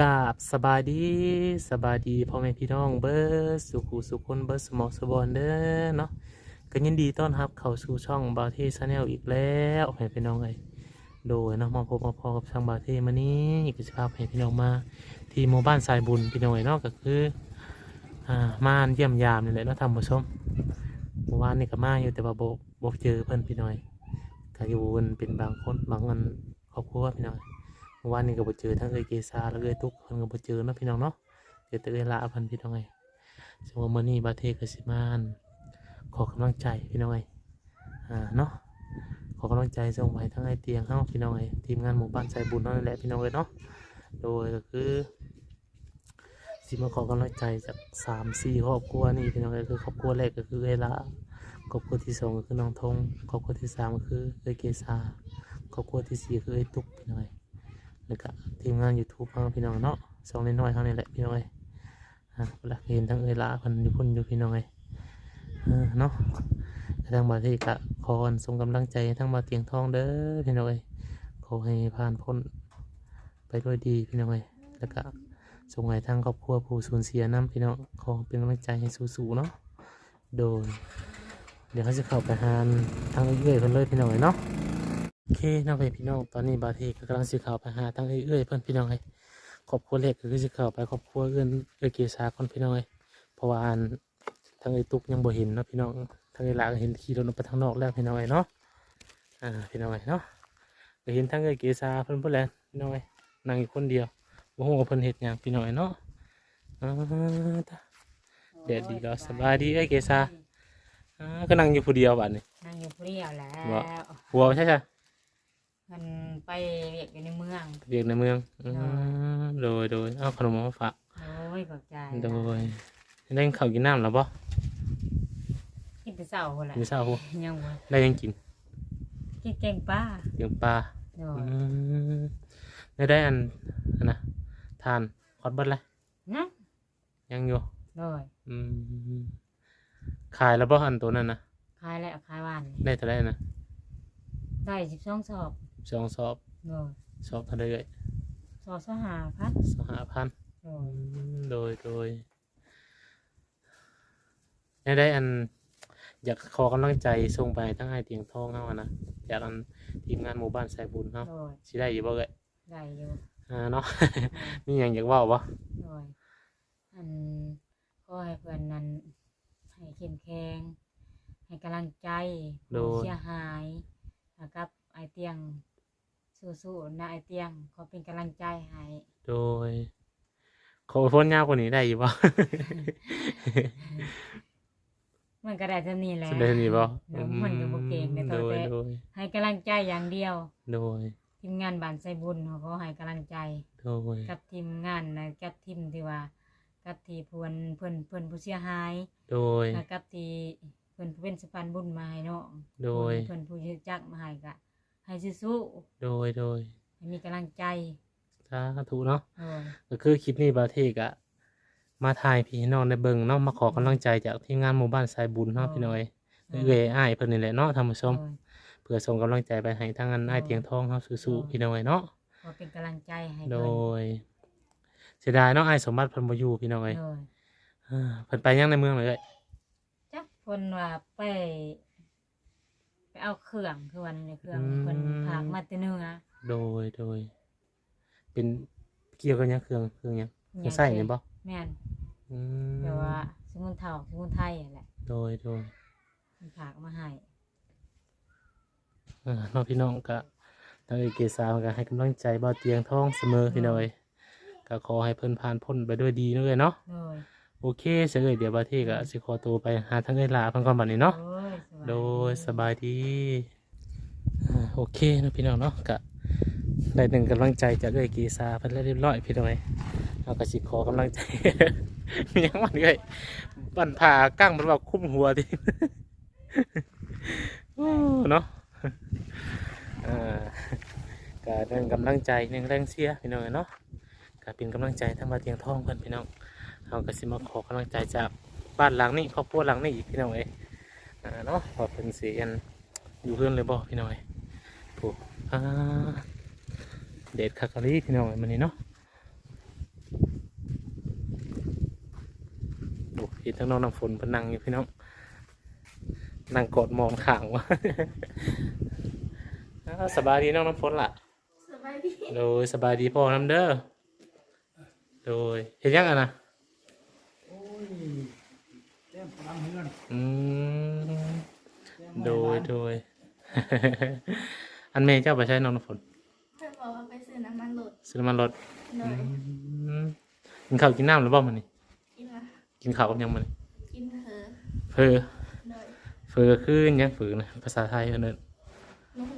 กาบสบายดีสบายดีพ่อแม่พี่น้องเบิร์สุขุสุคนเบิร์สมองสบอนเด้อเนาะก็ยินดีต้อนรับเข้าสู่ช่องบาเทชาแนลอีกแล้วให้พี่น้องเอ้ยโดยเนาะมาพบมาพอกับช่างบาเทมานี้ก็จะพาให้พี่น้องมา ที่หมู่บ้านสายบุญพี่น้องเอ้ยเนาะก็คืออ่ามาเยี่ยมยามนี่แหละเนาะท่านผู้ชมเมื่อวานนี่ก็มาอยู่แต่ว่าบ่บ่เจอเพิ่อนพี่น้อยก็อยู่เป็นบางคนบางอันครอบครัวพี่น้อย วานนี้ก็บ่เจอทั้งเอ้ยเกษาแล้วก็เอ้ยตุ๊กเพิ่นก็บ่เจอเนาะพี่น้องเนาะเจอแต่เอ้ยละพิ่นพี่น้องเอ้ยซึ่งว่ามื้อนี้บาเทก็สิมานขอกำลังใจพี่น้องเอ้ยอ่าเนาะขอกำลังใจส่งไปทั้งไอเตียงเฮาพี่น้องเอ้ยทีมงานหมู่บ้านใจบุญนั่นแหละพี่น้องเอ้ยเนาะโดยก็คือสิมาขอกำลังใจจาก3 4ครอบครัวนี่พี่น้องเอ้ยคือครอบครัวแรกก็คือเอละครอบครัวที่สองก็คือน้องทงครอบครัวที่สามก็คือเอเกษาครอบครัวที่สี่คือเอ้ยตุ๊กพี่น้องเอ้ย แล้วก็ทีมงาน YouTube เฮาพี่น้องเนาะสองน้อยๆเฮานี่แหละพี่น้องเอ้ยอ่าเวลาเห็นทั้งเอ้ยละเพิ่นอยู่พุ่นอยู่พี่น้องเอ้ยเนาะทางบาที่กะขอส่งกำลังใจทั้งบาเตียงทองเด้อพี่น้องเอ้ยขอให้ผ่านพ้นไปด้วยดีพี่น้องเอ้ยแล้วก็ส่งให้ทางครอบครัวผู้สูญเสียน้ำพี่น้องขอเป็นกำลังใจให้สู้ๆเนาะโดยเดี๋ยวเขาจะเข้าไปหาทางเอ้อยเพิ่นเลยพี่น้องเอ้ยเนาะ เคน้องเอ้ยพี่น้องตอนนี้บาเทก็กำลังสิเข่าวไปหาทั้งเอ้ยๆเพื่อนพี่น้องเอ้ยครอบครัวเล็กก็คือสิเข่าวไปครอบครัวเอื้อนเอ้ยเกษาก่อนพี่น้องเอ้ยเพราะว่าอันทั้งเอ้ยตุกยังบ่เห็นเนาะพี่น้องทั้งเอ้ยหลาก็เห็นขี่รถออกไปทางนอกแล้วพี่น้องเอ้ยเนาะอ่าพี่น้องเอ้ยเนาะก็เห็นทั้งเอ้ยเกษาเพิ่นเพิ่นแหละพี่น้องเอ้ยนั่งอยู่คนเดียวบ่ฮู้ว่าเพิ่นเฮ็ดหยังพี่น้องเอ้ยเนาะอ่าตาแดดดีแล้วสบายดีเอ้ยเกษาอ่าก็นั่งอยู่ผู้เดียวบัดนี้นั่งอยู่เปรี้ยวแล้วบ่หัวใช่ใช่ มันไปเรียกอยู่ในเมืองเรียกในเมืองอืมโดยโดยเอาขนมมาฝากโอ้ยขอบใจโดยได้ข้าวกินน้ำแล้วบ่กินแต่เช้าคนละกินข้าวบ่ยังบ่ได้ยังกินกินแกงป้าเลี้ยงปลาโดอืยมได้ได้อันอันนะทานคอดเบิดเลยนะยังอยู่โดยอืมขายแล้วบ่อันตัวนั้นนะขายแล้วขายหวานได้เท่าไหร่นะได้สิบสองสอบ สองสอบโดยสอบเท่าไหร่เอ่ยสอบสหาพัดสหพันธ์โดอืยมโดยโดยได้ได้อัน อยากขอกำลังใจส่งไปทั้งไอเตียงทองเฮาอะนะจากอันทีมงานหมู่บ้านสายบุญเฮาโดยสิได้อยู่บ่เอ่ยได้อยู่อ่าเนาะ มีหยังอยากเว้าบ่โดยอันก็ให้เพื่อนนั้นให้เข้มแข็งให้กำลังใจผู้เสียหายนะครับไอเตียง สู้ๆนะไอเตียงขอเป็นกำลังใจให้โดยขอพ้นยากกว่านี้ได้อยู่บ่ มันก็ได้เท่านี้แหละแสดงนี่บ่เดี๋ยวมันก็บ่เก่งในโดตัวยแต่โดยให้กำลังใจอย่างเดียว โดยทีมงานบ้านไซบุญเขาก็ให้กำลังใจ โดยกับทีมงานนะกับทีมที่ว่า กับที่เพื่อนเพื่อนเพื่อนผู้เสียหาย โดยแล้วกับที่เพื่อนผู้เป็นสะพานบุญมาให้น้องโดยเพื่อนผู้จักมาให้ก็ ให้สู้โดยโดยๆให้มีกำลังใจสาธุเนาะ โอ้ยก็คือคลิปนี้บาเทกอะมาถ่ายพี่น้องในเบิงเนาะมาขอกำลังใจจากทีมงานหมู่บ้านสายบุญเนาะพี่น้อยเอื้อยอ้ายเพิ่นนี่แหละเนาะท่านผู้ชมโอ้ย เพื่อส่งกำลังใจไปให้ทางอันอ้ายเตียงทองเฮาสู้ๆพี่น้อยเนาะขอเป็นกำลังใจให้โดเพื่อนยเสียดายเนาะอ้ายสมบัติเพิ่นบ่อยู่พี่น้อยโดยอ่าเพิ่นไปยังในเมืองเลยเอ้ยจักเพิ่นว่าไปไป เอาเครื่องคือวันนี้เครื่องเพิ่นพากมาแต่เหนือโดยโดย เป็นเกี่ยวกับหยังเครื่องเครื่องหยังเครื่องใส่นี่บ่แม่นอืมแปลว่าสมุนเถาสมุนไทยนั่นแหละโดยโดยเพิ่นพากมาให้อ่าเน้องพี่น้องก็ทางเอกเกษาก็ให้กำลังใจบ่าวเตียงทองเสมอพี่น้อยก็ขอให้เพิ่นผ่านพ้นไปด้วยดีเนาะเอ้ยเนาะโดย โอเคเสียเอ้ยเดี๋ยวบาเทก็สิขอตัวไปหาทางเอ้ยลาเพิ่นก่อนบัดนี้เนาะโดยสบายโดยสบายดีอ่าโอเคเนาะพี่น้องเนาะก็ได้หนึ่งกำลังใจจากเอ้ยเกษาเพิ่นแล้วเรียบร้อยพี่น้อยเราก็สิขอกำลังใจ มีหยังมันเอ้ยบันผ่ากั้งมันว่าคุ้มหัวดิโอ้เนาะอ่าก็หนึ่งกำลังใจหนึ่งแรงเชียร์พี่น้องเนาะก็เป็นกำลังใจทั้งบาเตียงทองเพื่อนพี่น้อง เขาก็สิมาขอกำลังใจจากบ้านหลังนี้ครอบครัวหลังนี้อีกพี่น้องเอ้าเนาะขอเป็นเสียนอยู่เพื่อนเลยบ่พี่น้องเอ้ยผู้เด็ดคาคารีพี่น้องเอ้ยมันนี่เนาะโอ้ยทั้งน้องน้ำฝนพนังอยู่พี่น้องนั่งกอดมองข่างวะสบายดีน้องน้ำฝนล่ะโดยสบายดีพ่อน้ำเด้อ โดยเห็นยังอะนะ อนอืมแจ้งโดยมาโดย อันเมย์เจ้าไปใช้น้องน้ำฝนเพื่อนบอกว่าไปซื้อน้ำมันหลุดซื้อน้ำมันรถหน่อยอืมกินข้าวกินน้ำหรือเปล่ามันนี่กินละกินข้าวกับหยังมันกินเถอะเฟอหน่อยเฟอคือหยังฝืนนะภาษาไทยเอิ้นเอิ้นนุ่ม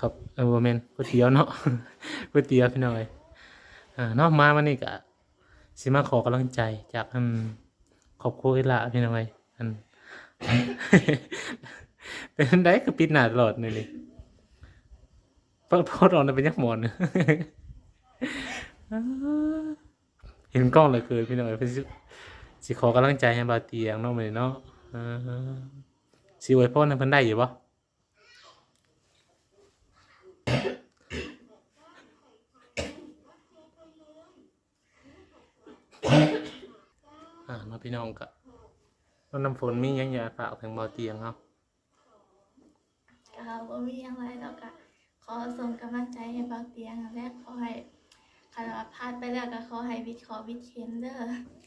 ครับเออบ่แม่นก๋วยเตี๋ยวเนาะ ก๋วยเตี๋ยวพี่น้อยอ่าเนาะมาวันนี้ก็สิมาขอกำลังใจจากอัน ครอบครัวอีหละพี่น้อยอันเป็นได้คือปิดหน้าตลอดนี่นี่เปิดโพดออกมาเป็นยักษ์หมอนเห็นกล้องเลยคือพี่น้องเพิ่นสิขอกำลังใจให้บาเตียงเนาะมื้อนี้เนาะสิอวยพรให้เพิ่นได้อยู่บ่ อ่ามา พี่น้องกะต้นน้ำฝนมีหยังอยากฝากถึงเบาเตียงครับก็บ่มีอะไรแล้วก็ขอส่งกำลังใจให้เบาเตียงและขอให้คันว่าพลาดไปแล้วก็ขอให้วิทย์ขอวิทย์เข็นเด้อ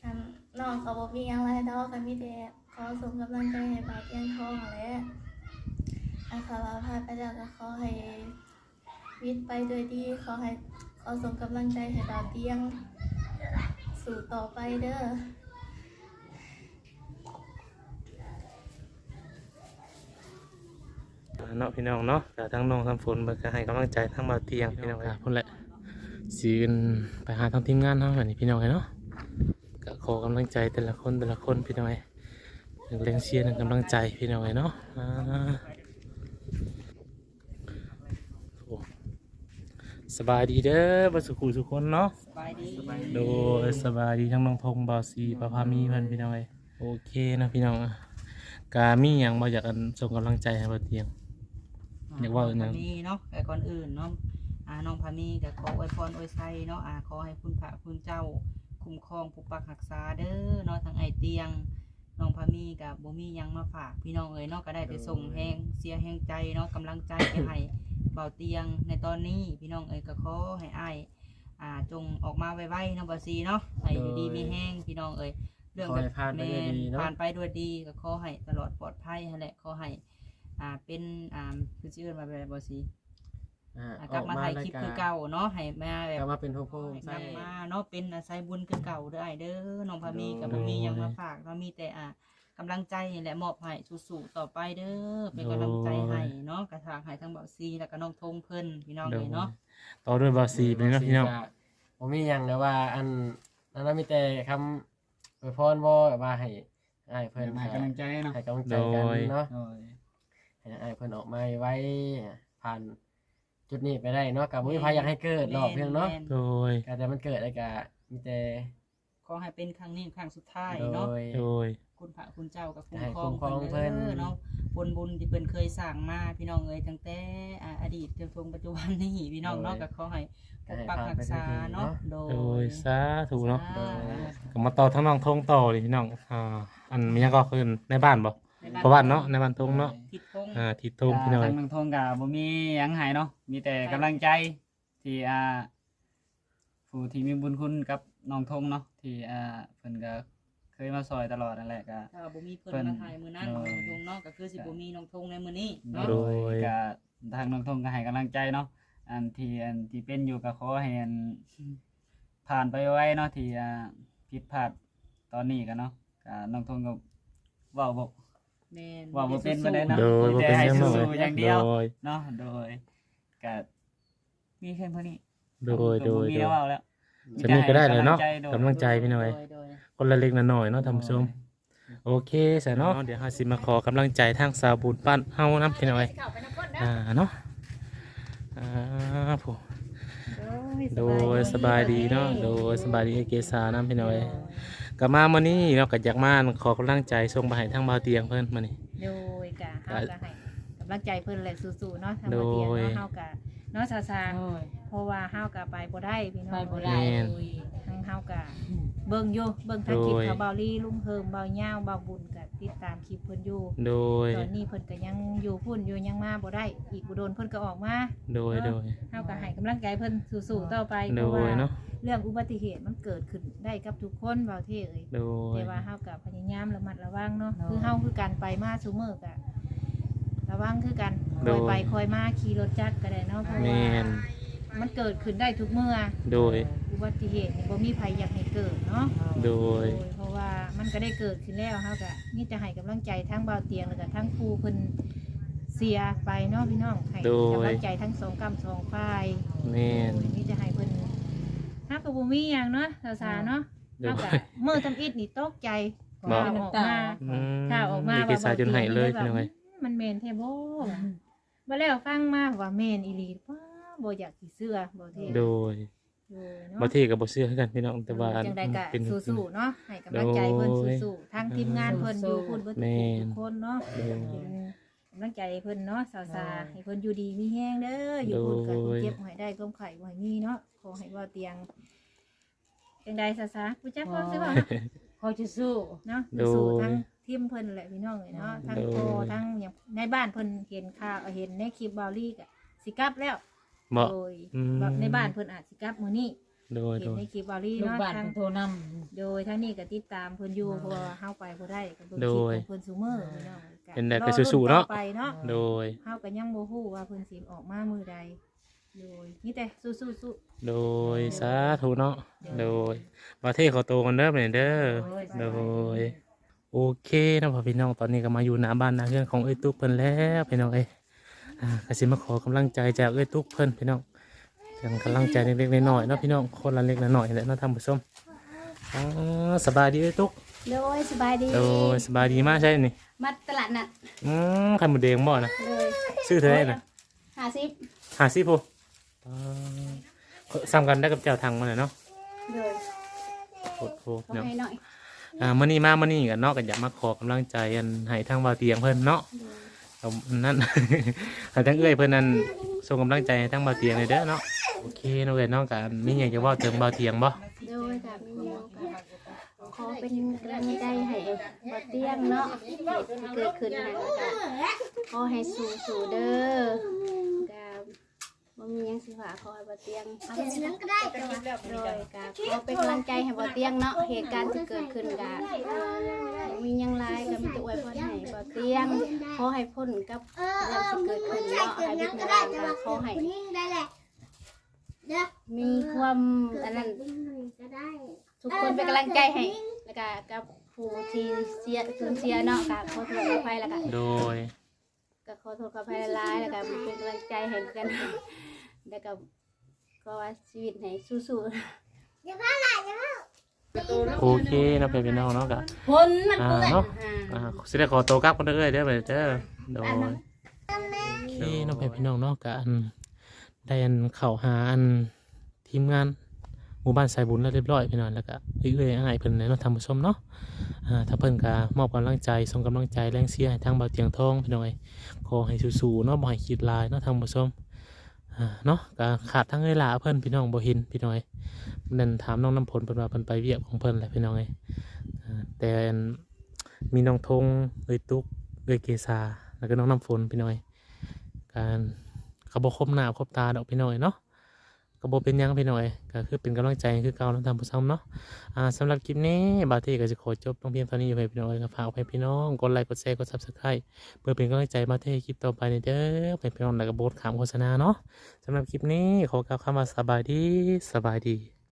อันน้องก็บ่มีอะไรดอกก็มีแต่ขอส่งกำลังใจให้เบาเตียงทองและอันคันว่าพลาดไปแล้วก็ขอให้วิทย์ไปโดยดีขอให้ขอส่งกำลังใจให้เบาเตียงสู่ต่อไปเด้อ อ่า เนาะพี่น้องเนาะแต่ทั้งน้องทั้งฝนเบิกก็ให้กำลังใจทั้งเบาเตียงพี่น้องครับพุ่นแหละสีกันไปหาทางทีมงานเนาะแบบนี้พี่น้องเนาะก็ขอกำลังใจแต่ละคนแต่ละคนพี่น้องหนึ่งแรงเชียร์หนึ่งกำลังใจพี่น้องเนาะอ่าโอ้สบายดีเด้อบัสุขุสุขคนเนาะสบายดีโดยสบายดีทั้งน้องพงษ์บาวซีประพามีเพิ่นพี่น้องเอ้ยโอเคนะพี่น้องอะกามีหยังบ่อยากกันส่งกำลังใจให้บ่เตียง อยากว่าอย่างนั้น้อนงพามีเนาะแต่ก่อนอื่นเนาะอ่าน้องพามีก็ขออวยพรอวยชัยเนาะอ่าขอให้คุณพระคุณเจ้า คุ้มครองปกปักรักษาเด้อเนาะทางไอเตียงน้องพามีกับบ่มีหยังมาฝากพี่น้องเอ๋ยเนาะก็ได้แต่ส่งแหงเสียแหงใจเนาะกำลังใจไปให้เบาเตียงในตอนนี้พี่น้องเอ๋ยก็ขอให้อ้ายอ่าจงออกมาไวๆเนาะบ่ซีเนาะให้อยู่ดีมีแห้งพี่น้องเอ๋ยเรื่องขอแบให้บผ่านไปด้วยดีเนาะ ผ่านไปด้วยดีก็ขอให้ตลอดปลอดภัยนั่นแหละขอให้ อ่าเป็นอ่าคือชื่อมาแบบบ่ซีอ่าอะอกลัอบกมามาถ่ายรายคลิปกาคือรเก่าเนาะให้มาแบกลับบมาเป็นโฮโพงกใส่ลับมาเนาะเป็นอาศัยบุญคือเก่าเด้อไอเด้อน้องพามีกับโดบ่ยมีหยังมาฝากเรามีแต่อะกำลังใจนี่แหละมอบให้สู้ๆต่อไปเด้อเป็นกำลังใจให้เนาะกระทางให้ทั้งเบาซีแล้วก็น้องทงเพิ่นพี่น้องโดเลยยเนาะ ต่อด้วยบาวซีไปเนาะพี่น้อง ผมมีอย่างแต่ว่าอันนั้นนะมีแต่คำอวยพรบ่แบบว่าให้อ้ายเพิ่นให้กำลังใจเนาะให้กำลังใจกันเนาะโดย ให้อ้ายเพิ่นออกมาไว้ผ่านจุดนี้ไปได้เนาะกับบ่มีใครอยากให้เกิดหรอกเพียงเนาะแม่โดย ก็แต่มันเกิดแล้วก็มีแต่ขอให้เป็นครั้งนี้ครั้งสุดท้ายโดเนาะ ย โดย คุณพระคุณเจ้ากับคุ้มให้ครองคุ้มครองเพิ่นเพิ่เด้อนเนาะผลบุญที่เพิ่นเคยสร้างมาพี่น้องเอ้ยตั้งแต่อ่าอดีตจนถึงปัจจุบันนี้พี่น้องเนาะก็ขอให้ปกปักรักษาเนาะ โดโดยยสาธุเนาะ สาธุ ก็มาต่อทั้งน้องทงต่อเลยพี่น้อง อ่า อันมีหยังก็คือในบ้านบ่ เพราะบ้านเนาะในบ้านทงเนาะทิศพงษ์อ่าที่ทงพี่น้องทางเมืองทงกับบ่มีหยังใหายเนาะมีแต่กำลังใจที่อ่าผู้ที่มีบุญคุณกับน้องทงเนาะที่อ่าเพิ่นก็เคยมาซอยตลอดนั่นแหละก็ ถ้าบ่มีเพิ่นเพิ่นมาถ่ายมื้อนั้นโดน้อยงทงเนาะก็คือสิบ่มีน้องทงในมื้อนี้เนาะโดยก็ทางน้องทงก็ให้กำลังใจเนาะอันที่อันที่เป็นอยู่ก็ขอให้อันผ่านไปไว้เนาะที่อ่าผิดพลาดตอนนี้กันเนาะก็น้องทงก็เว้าบ่ แม่นว่าบ่เป็นบ่ได้เนาะโดยบ่เป็นหยังมีเลแต่ยให้สู้ๆอย่างเดียวโดยเนาะโดยก็มีแค่เท่านี้โดยโดยมีโดแล้วยเอาแล้วจะมีก็ได้เลยเนาะโดยกำลังใจพี่น้อยโดโดย คนละเล็กละน้อยเนาะท่านผู้ชม โอเคสะเนาะเดี๋ยวเฮาสิมาขอกำลังใจทางสาวบุญปั้นเฮานํพี่น้อยอ่าเนาะ อ่าผู้ โดยสบายดีเนาะโดยสบายดีเกษานํพี่น้อยก็มามื้อนี้เนาะก็อยากมาขอกำลังใจส่งไปให้ทางบ่าวเตียงเพิ่นมื้อนี้โดยกะเฮาก็ให้กำลังใจเพิ่นแหละสู้ๆเนาะทางโดบ่ยเตียงเนาะเฮาก็ เนาะซาซางโอ้ย เพราะว่าเฮาก็ไปบ่ได้พี่น้องไปบ่ได้โดยทางเฮาก็เบิ่งอยู่เบิ่งทางคลิปโดย เขาเบาลี่ลุงเฮิมเบาย่าวเบาบุญก็ติดตามคลิปเพิ่นอยู่ โดย ตอนนี้เพิ่นก็ยังอยู่พุ่นอยู่ยังมาบ่ได้ อีกบ่โดนเพิ่นก็ออกมาโดย โดย เฮาก็ให้กำลังใจเพิ่นสู้ๆต่อไปโดเพราะว่ายเนาะ เรื่องอุบัติเหตุมันเกิดขึ้นได้กับทุกคนเบาเท่เอ้ย โดย แต่ว่าเฮากับพยายามระมัดระวังเนาะคือเฮาคือการไปมาซุมื้อก็ระวังคือกัน คอยไปคอยมาขี่รถจักรก็ได้เนาะเพราะแมว่านมันเกิดขึ้นได้ทุกเมื่อโดย อุบัติเหตุนี่บ่มีภัยอยากให้เกิดเนาะโดยโดยเพราะว่ามันก็ได้เกิดขึ้นแล้วเฮาก็นี่จะให้กำลังใจทั้งเบาเตียงแล้วก็ทั้งครูเพิ่นเสียไปเนาะพี่น้องให้โดย กำลังใจทั้งสองกำสองฝ่ายแมนโดยนี่จะให้เพิ่นเฮาก็บ่มีหยังเนาะสาวๆเนาะโดเฮาย ก็มื้อทำอิฐนี่ตกใจบ่ ข่าวออกมา อืมข่าวออกมาเด็กสายจนหายเลยว่าพี่น้องเอ้ย มันแม่นแท้บ่ว่ะ บ่แล้วฟังมาว่าแม่นอีหลีว้าบ่อยากสิเชื่อบ่เท่โดยโดยเนาะ บ่เทกับบ่เชื่อคือกันพี่น้องแต่ว่าจังใดก็เป็นสู้ๆเนาะให้กำลังใจเพิ่นโดยสู้ๆทั้งทีมงานเพิ่นอยู่พุ่นเบิดแม่นทุกคนเนาะโดย เป็นกำลังใจให้เพิ่นเนาะสาวๆให้เพิ่นอยู่ดีมีแฮงเด้ออยู่พุ่นกันโดยเจ็บหายได้ก้มไข่บ่ให้มีเนาะขอให้ว่าเตียงจังใดสาวๆกูจักพร้อมสิบ่เนาะ เขาจะสู้เนาะโดย สู้ทั้งทีมเพิ่นแหละพี่น้องเอ้ยเนาะทั้งโดยโอทั้งอย่างในบ้านเพิ่นเห็นข่าวเห็นในคลิปบอลลี่ก็สิกลับแล้วบ่ โดยอืม แบบในบ้านเพิ่นอาจสิกลับมื้อนี้โดยเห็โดนยในคลิปบอลลี่ลูกเนาะบ้านทางเพิ่นโทรนำ โดยทั้งนี้ก็ติดตามเพิ่นอยู่เพราะว่าเฮาไปบ่ได้ก็เบิ่งคโดลิปยของเพิ่นซุมื้อพี่น้องเป็นได้ก็รอสู้ๆเนาะต่อไปเนาะโดย เฮาก็ยังบ่ฮู้ว่าเพิ่นสิออกมามื้อใด โดยมีแต่สู้ๆๆโดยสาธุเนาะโดยประเทศเขาโตกันเด้อแม่เด้อโดยโอเคนะพ่อพี่น้องตอนนี้ก็มาอยู่หน้าบ้านหน้าเรือนของเอ้ยตุ๊กเพิ่นแล้วพี่น้องเอ้ยอ่าก็สิมาขอกำลังใจจากเอ้ยตุ๊กเพิ่นพี่น้องจังกำลังใจเล็กๆน้อยๆเนาะพี่น้องคนละเล็กละน้อยแหละเนาะท่านผู้ชมอ๋อสบายดีเอ้ยตุ๊กโดยสบายดีโดยสบายดีมากใช่นี่มาตลาดนัดอืมไข่หมูแดงบ่นะเลยซื้อเท่าไหร่น่ะหาซิปหาสิพูอ๋ อซ้ำกันได้กับเจ้าทางมาเลยเนาะเลยโอ้โหขอเนาะให้หน่อยอ่ามื้อนี้มามื้อนี้กันเนาะก็อยากมาขอกำลังใจอันให้ทางบ่าวเตียงเพิ่นเนาะเอานั่น ให้ทางเอ้อยเพิ่นนั่นส่งกำลังใจให้ทางบ่าวเตียงเลยเด้อเนาะโอเคเนาะเอ้ยเนาะกันมีหยังจะเว้าถึงบ่าวเตียงบ่โดยกับมีน้องกับขอเป็นกำลังใจให้บ่เตียงเนาะเหตุที่เกิดขึ้นนะก็ขอให้สู้สู้ๆเด้อกับ บ่มีหยังสิว่าขอให้บ่เตียงเอาเป็นเรื่องก็ได้โดยกับขอเป็นกำลังใจให้บ่เตียงเนาะเหตุการณ์ที่เกิดขึ้นก็บ่มีหยังหลายก็มีแต่อวยพรให้บ่เตียงขอให้พ้นกับเรื่องที่เกิดขึ้นเนาะให้วิทย์นาก็ขอให้มีความอันนั้นทุกคนเป็นกำลังใจให้แล้วก็กับผู้ที่เสียสูญเสียเนาะก็ขอโทษขออภัยแล้วก็โดย ก็ขอโทษขออภัยหลายๆแล้วก็เป็นกำลังใจให้กันแล้วก็ก็ว่าชีวิตให้สู้โอเคเนาะเพิ่นพี่น้องเนาะก็ๆพ้นมันอ่าเปื้อนเนาะอ่าอ่าสิได้ขอตัวกลับกันเด้อเอ้ยเด้อไปเด้อโดยโอเคเนาะเพิ่นพี่น้องเนาะก็อันได้อันเข้าหาอันทีมงาน หมู่บ้านสายบุญแล้วเรียบร้อยพี่น้องแล้วก็เอ้ยๆอ้ายเพิ่นเลยเนาะท่านผู้ชมเนาะอ่าถ้าเพิ่นก็มอบกำลังใจส่งกำลังใจแรงเชียให้ทางเบาเตียงทองพี่น้อยขอให้สู้ๆเนาะบ่ให้คิดลายเนาะทางผู้ชมอ่าเนาะก็ขาดทั้งเวลาเพิ่นพี่น้องบ่เห็นพี่น้อยนั่นถามน้องน้ำผลเพิ่นว่าเพิ่นไปเวียกของเพิ่นแหละพี่น้อยอ่าแต่มีน้องธงเอ้ยตุ๊กเอ้ยเกษาแล้วก็น้องน้ำฝนพี่น้อยการเขาบ่คบหน้าคบตาดอกพี่น้อยเนาะ ก็บ่เป็นยังพี่น้อยก็คือเป็นกำลังใจคือเก่าเนาะทาผู้ชมเนาะอ่าสำหรับคลิปนี้บาที่ก็จะขอจบลงเพียงเท่านี้อยู่ให้พี่น้อยก็ฝากให้พี่น้องกดไลค์กดแชร์กดซับสไครต์เพื่อเป็นกำลังใจมาเทคลิปต่อไปในเด้อเป็นพี่น้องแล้วก็โบสถ์ขามโฆษณาเนาะสำหรับคลิปนี้ขอกล่าวคำว่าสบายดีสบายดี